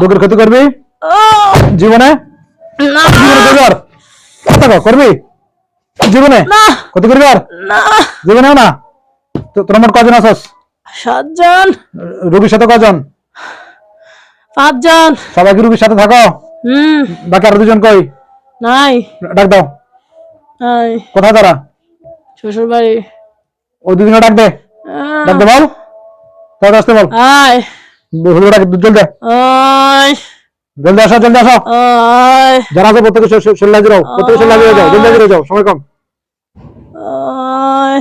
রোগীর ক্ষতি করবি? জীবনে? জীবনে কর। কথা করবি? জীবনে? ক্ষতি করবি আর? না। জীবনেও না? তোর মোট কজন সাতজন। রোগীর সাথে কজন? পাঁচজন। সবাই কি রোগীর সাথে থাকো? হুম। বাকি আরও দুজন কই? নাই। ডাক দাও। নাই। কোথায় তারা? শ্বশুর বাড়ি ওই দুজনে ডাক দে। ডাক দে বল। তাড়াতাড়ি আসতে বল। আয়। হলো ডাক জলদি আয়। জলদি আসো জলদি আসো। আয়। যারা আছে প্রত্যেকে শরীর প্রত্যেকে শরীর হাজির যাও জলদি হয়ে যাও সময় কম। আয়।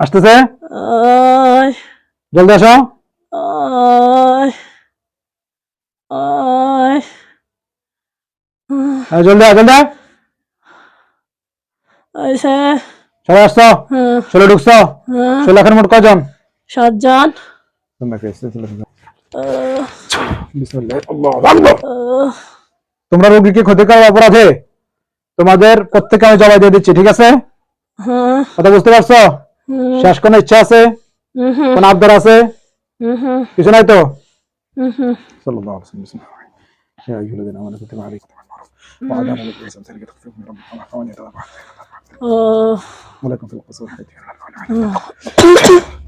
আসতেছে? আয়। জলদি আসো। আয়। আয়। হ্যাঁ, জলদি আয় জলদি আয়। সবাই আসছো? চলে ঢুকছো? হুম চলে এখন মোট কজন সাতজন। তোমরা রোগীকে ক্ষতি করার অপরাধে তোমাদের প্রত্যেকে আমি জবাই দিয়ে দিচ্ছি ঠিক আছে হুম কথা বুঝতে পারছো হুম শেষ কোনো ইচ্ছা আছে হুম হুম কোন আবদার আছে হুম হুম কিছু নাই তো হুম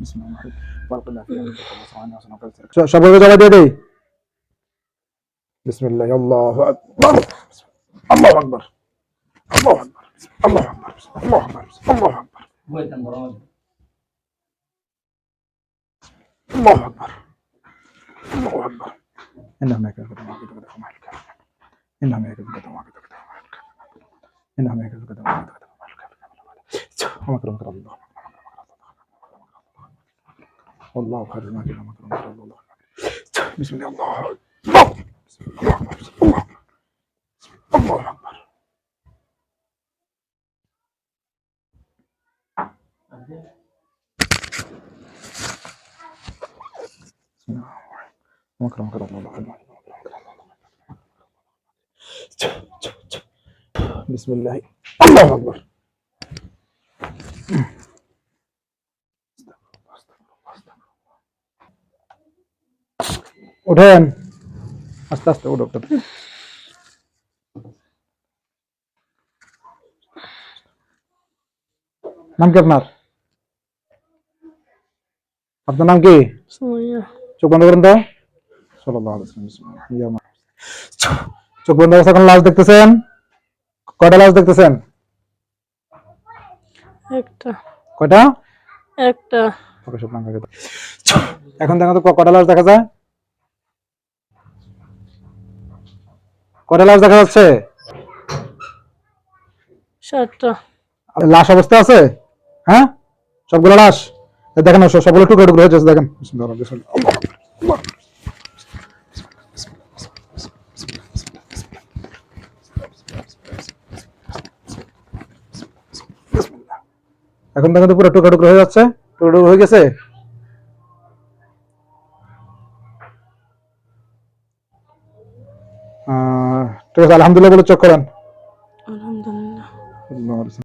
بسم الله الرحمن الرحيم والقنا الله شباب أكبر. الله بسم الله الله اكبر الله اكبر الله اكبر الله اكبر الله اكبر الله اكبر الله اكبر الله اكبر انهم يكذبون الله أكبر انهم يكذبون الله أكبر انهم يكذبون الله أكبر الله أكبر الله Allahu hayrun akil makrum sallallahu aleyhi Allah. Allah. Allah. Allah Akbar. Makram Allah Allah. Allah Akbar. উঠেন আস্তে আস্তে ও ডক্টর নাম কি আপনার? আপনার নাম কি? চোখ বন্ধ করুন তো। চোখ বন্ধ অবস্থা এখন লাশ দেখতেছেন? কয়টা লাশ দেখতেছেন? একটা। কয়টা? একটা। এখন দেখো তো ক- কয়টা লাশ দেখা যায়। কয়টা লাশ দেখা যাচ্ছে? লাশ অবস্থা আছে? হ্যাঁ? সবগুলো লাশ? দেখেন সবগুলো টুকরো টুকরো হয়ে যাচ্ছে দেখেন। এখন দেখেন তো পুরো টুকরো টুকরো হয়ে যাচ্ছে? টুকরো টুকরো হয়ে গেছে? ঠিক আছে আলহামদুলিল্লাহ বলে চোখ করেন।